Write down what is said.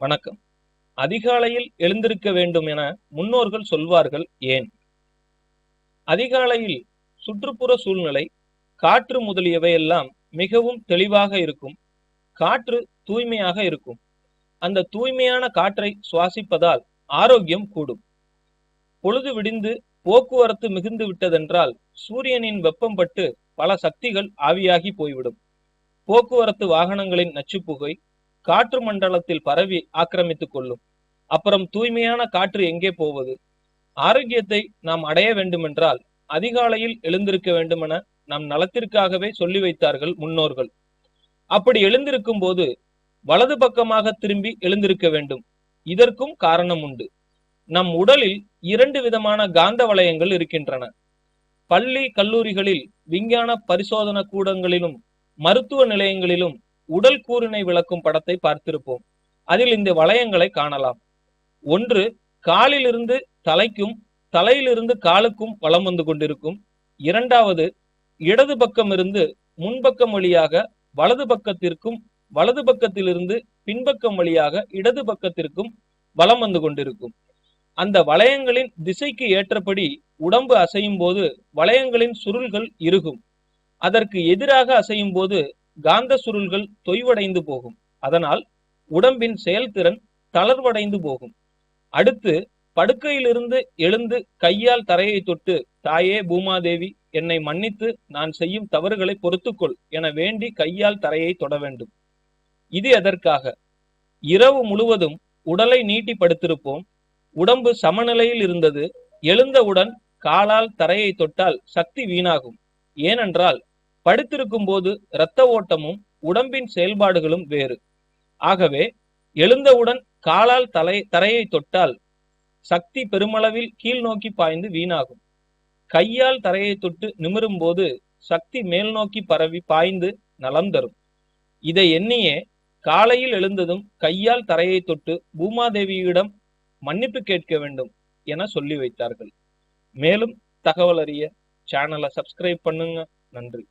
வணக்கம். அதிகாலையில் எழுந்திருக்க வேண்டும் என முன்னோர்கள் சொல்வார்கள் ஏன்? அதிகாலையில் சுற்றுப்புற சூழ்நிலை காற்று முதலியவை எல்லாம் மிகவும் தெளிவாக இருக்கும். காற்று தூய்மையாக இருக்கும். அந்த தூய்மையான காற்றை சுவாசிப்பதால் ஆரோக்கியம் கூடும். பொழுது விடிந்து போக்குவரத்து மிகுந்து விட்டதென்றால் சூரியனின் வெப்பம் பட்டு பல சக்திகள் ஆவியாகி போய்விடும். போக்குவரத்து வாகனங்களின் நச்சுப்புகை காற்று மண்டலத்தில் பரவி ஆக்கிரமித்துக் கொள்ளும். அப்புறம் தூய்மையான காற்று எங்கே போவது? ஆரோக்கியத்தை நாம் அடைய வேண்டுமென்றால் அதிகாலையில் எழுந்திருக்க வேண்டுமென நம் நலத்திற்காகவே சொல்லி வைத்தார்கள் முன்னோர்கள். அப்படி எழுந்திருக்கும் போது வலது பக்கமாக திரும்பி எழுந்திருக்க வேண்டும். இதற்கும் காரணம் உண்டு. நம் உடலில் இரண்டு விதமான காந்த வளையங்கள் இருக்கின்றன. பள்ளி கல்லூரிகளில் விஞ்ஞான பரிசோதன கூடங்களிலும் மருத்துவ நிலையங்களிலும் உடல் கூறினை விளக்கும் படத்தை பார்த்திருப்போம். அதில் இந்த வளையங்களை காணலாம். ஒன்று காலிலிருந்து தலைக்கும் தலையிலிருந்து காலுக்கும் வலம் வந்து கொண்டிருக்கும். இரண்டாவது இடது பக்கம் இருந்து முன்பக்கம் வழியாக வலது பக்கத்திற்கும் வலது பக்கத்திலிருந்து பின்பக்கம் வழியாக இடது பக்கத்திற்கும் வலம் வந்து கொண்டிருக்கும். அந்த வளையங்களின் திசைக்கு ஏற்றபடி உடம்பு அசையும் போது வளையங்களின் சுருள்கள் இருகும் அதற்கு எதிராக அசையும் போது காந்த சுருள்கள் தொய்வடைந்து போகும். அதனால் உடம்பின் செயல்திறன் தளர்வடைந்து போகும். அடுத்து படுக்கையிலிருந்து எழுந்து கையால் தரையை தொட்டு தாயே பூமாதேவி என்னை மன்னித்து நான் செய்யும் தவறுகளை பொறுத்துக்கொள் என வேண்டி கையால் தரையை தொட வேண்டும். இது எதற்காக? இரவு முழுவதும் உடலை நீட்டி படுத்திருப்போம் உடம்பு சமநிலையில் இருந்தது. எழுந்தவுடன் காலால் தரையை தொட்டால் சக்தி வீணாகும். ஏனென்றால் படுத்திருக்கும் போது இரத்த ஓட்டமும் உடம்பின் செயல்பாடுகளும் வேறு. ஆகவே எழுந்தவுடன் காலால் தலை தரையை தொட்டால் சக்தி பெருமளவில் கீழ் நோக்கி பாய்ந்து வீணாகும். கையால் தரையை தொட்டு நிமிரும் போது சக்தி மேல் நோக்கி பரவி பாய்ந்து நலம் தரும். இதை எண்ணியே காலையில் எழுந்ததும் கையால் தரையை தொட்டு பூமாதேவியிடம் மன்னிப்பு கேட்க வேண்டும் என சொல்லி வைத்தார்கள். மேலும் தகவல் அறிய சேனலை சப்ஸ்கிரைப் பண்ணுங்க. நன்றி.